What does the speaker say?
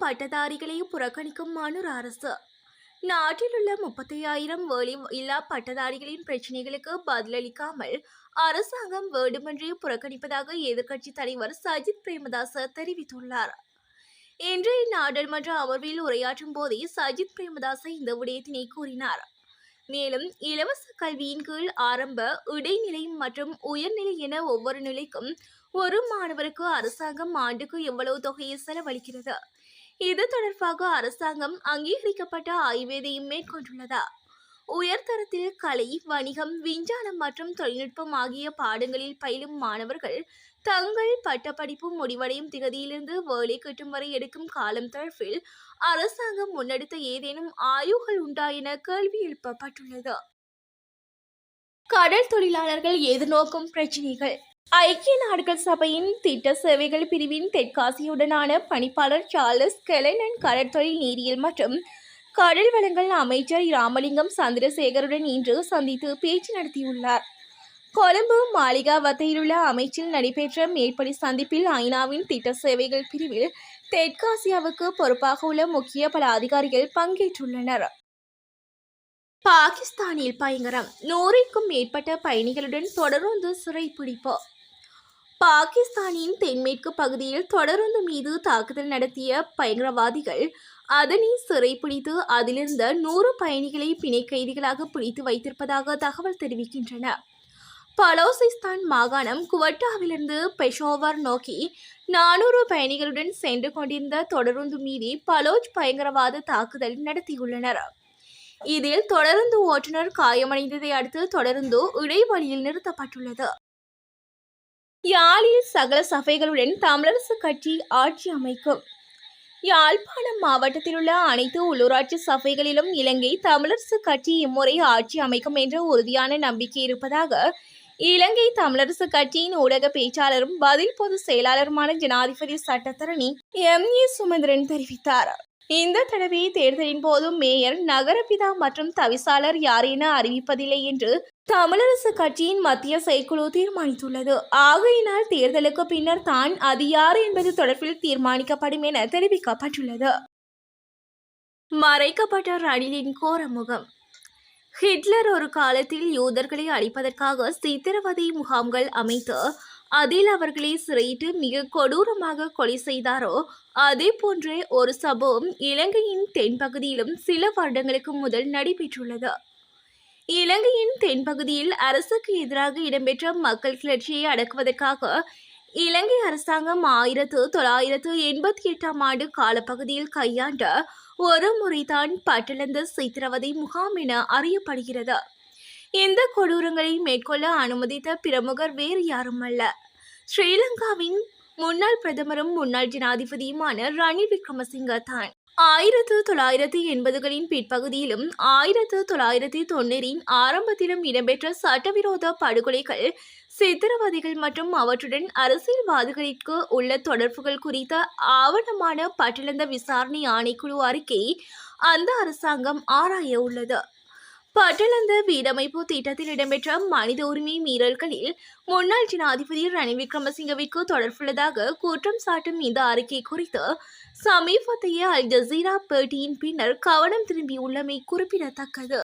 பட்டதாரிகளையும் புறக்கணிக்கும் மனுர் அரசு. நாட்டில் உள்ள முப்பத்தையாயிரம் வேலை இல்லா பட்டதாரிகளின் பிரச்சினைகளுக்கு பதிலளிக்காமல் அரசாங்கம் வேண்டுமென்றே புறக்கணிப்பதாக எதிர்க்கட்சித் தலைவர் சஜித் பிரேமதாச தெரிவித்துள்ளார். இன்றைய நாடாளுமன்ற அமர்வில் உரையாற்றும் போதே சஜித் பிரேமதாச இந்த விடயத்தினை கூறினார். மேலும் இலவச கல்வியின் கீழ் ஆரம்ப இடைநிலை மற்றும் உயர்நிலை என ஒவ்வொரு நிலைக்கும் ஒரு மாணவருக்கு அரசாங்கம் ஆண்டுக்கு எவ்வளவு தொகையை செலவழிக்கிறது? இது தொடர்பாக அரசாங்கம் அங்கீகரிக்கப்பட்ட ஆய்வேதையும் மேற்கொண்டுள்ளதா? உயர்தரத்தில் கலை வணிகம் விஞ்ஞானம் மற்றும் தொழில்நுட்பம் ஆகிய பாடங்களில் பயிலும் மாணவர்கள் தங்கள் பட்டப்படிப்பு முடிவடையும் திகதியிலிருந்து வேலை கிட்டும் வரை எடுக்கும் காலம் தொடர்பில் அரசாங்கம் முன்னெடுத்த ஏதேனும் ஆய்வுகள் உண்டா என கேள்வி எழுப்பப்பட்டுள்ளது. கடல் தொழிலாளர்கள் எதிர்நோக்கும் பிரச்சினைகள். ஐக்கிய நாடுகள் சபையின் திட்ட சேவைகள் பிரிவின் தெற்காசியுடனான பணிப்பாளர் சார்லஸ் கெலனன் கடற்தொழில் நீரியல் மற்றும் கடல் வளங்கள் அமைச்சர் ராமலிங்கம் சந்திரசேகருடன் இன்று சந்தித்து பேச்சு நடத்தியுள்ளார். கொழும்பு மாளிகா வத்தையிலுள்ள அமைச்சில் நடைபெற்ற மேற்படி சந்திப்பில் ஐநாவின் திட்ட சேவைகள் பிரிவில் தெற்காசியாவுக்கு பொறுப்பாக உள்ள முக்கிய பல அதிகாரிகள் பங்கேற்றுள்ளனர். பாகிஸ்தானில் பயங்கரம். நூறுக்கும் மேற்பட்ட பயணிகளுடன் தொடர்ந்து சிறைப்பிடிப்பு. பாகிஸ்தானின் தென்மேற்கு பகுதியில் தொடருந்து மீது தாக்குதல் நடத்திய பயங்கரவாதிகள் அதனை சிறைப்பிடித்து அதிலிருந்த நூறு பயணிகளை பிணை கைதிகளாக பிடித்து வைத்திருப்பதாக தகவல் தெரிவிக்கின்றன. பலோசிஸ்தான் மாகாணம் குவட்டாவிலிருந்து பெஷோவர் நோக்கி நானூறு பயணிகளுடன் சென்று கொண்டிருந்த தொடருந்து மீது பலோஜ் பயங்கரவாத தாக்குதல் நடத்தியுள்ளனர். இதில் தொடருந்து ஓட்டுநர் காயமடைந்ததை அடுத்து தொடருந்து இடைவழியில் நிறுத்தப்பட்டுள்ளது. யாழில் சகல சபைகளுடன் தமிழரசு கட்சி ஆட்சி அமைக்கும். யாழ்ப்பாணம் மாவட்டத்தில் உள்ள அனைத்து உள்ளூராட்சி சபைகளிலும் இலங்கை தமிழரசு கட்சி இம்முறை ஆட்சி அமைக்கும் என்ற உறுதியான நம்பிக்கை இருப்பதாக இலங்கை தமிழரசு கட்சியின் ஊடக பேச்சாளரும் பதில் பொது செயலாளருமான ஜனாதிபதி சட்டத்தரணி எம் ஏ சுமந்திரன் தெரிவித்தார். இந்த தடவை தேர்தலின் போது மேயர் நகரபிதா மற்றும் தவிசாளர் யார் என அறிவிப்பதில்லை என்று தமிழரசு கட்சியின் மத்திய செயற்குழு தீர்மானித்துள்ளது. ஆகையினால் தேர்தலுக்கு பின்னர் தான் அது யார் என்பது தொடர்பில் தீர்மானிக்கப்படும் என தெரிவிக்கப்பட்டுள்ளது. மறைக்கப்பட்ட ரணிலின் கோரமுகம். ஹிட்லர் ஒரு காலத்தில் யூதர்களை அழிப்பதற்காக சித்திரவதை முகாம்கள் அமைத்து அதில் அவர்களை சிறையிட்டு மிக கொடூரமாக கொலை செய்தாரோ அதே போன்றே ஒரு சம்பவம் இலங்கையின் தென்பகுதியிலும் சில வருடங்களுக்கு முதல் நடைபெற்றுள்ளது. இலங்கையின் தென்பகுதியில் அரசுக்கு எதிராக இடம்பெற்ற மக்கள் கிளர்ச்சியை அடக்குவதற்காக இலங்கை அரசாங்கம் ஆயிரத்து தொள்ளாயிரத்து எண்பத்தி எட்டாம் ஆண்டு காலப்பகுதியில் கையாண்ட ஒரு முறைதான் பட்டளந்த சித்திரவதை முகாம் என அறியப்படுகிறது. இந்த கொடூரங்களை மேற்கொள்ள அனுமதித்த பிரமுகர் வேறு யாரும் அல்ல ஸ்ரீலங்காவின் முன்னாள் பிரதமரும் முன்னாள் ஜனாதிபதியுமான ரணில் விக்ரமசிங்க தான். ஆயிரத்து தொள்ளாயிரத்தி எண்பதுகளின் பிற்பகுதியிலும் ஆயிரத்து தொள்ளாயிரத்தி தொண்ணூறின் ஆரம்பத்திலும் இடம்பெற்ற சட்டவிரோத படுகொலைகள் சித்திரவதைகள் மற்றும் அவற்றுடன் அரசியல்வாதிகளுக்கு உள்ள தொடர்புகள் குறித்த ஆவணமான பட்டியலந்த விசாரணை ஆணைக்குழு அறிக்கை அந்த அரசாங்கம் ஆராய உள்ளது. பட்டளந்த வீடமைப்பு திட்டத்தில் இடம்பெற்ற மனித உரிமை மீறல்களில் முன்னாள் ஜனாதிபதி ரணில் விக்ரமசிங்கவிற்கு தொடர்புள்ளதாக குற்றம் சாட்டும் இந்த அறிக்கை குறித்து சமீபத்திய அல் ஜசீரா பேட்டியின் பின்னர் கவனம் திரும்பியுள்ளமை குறிப்பிடத்தக்கது.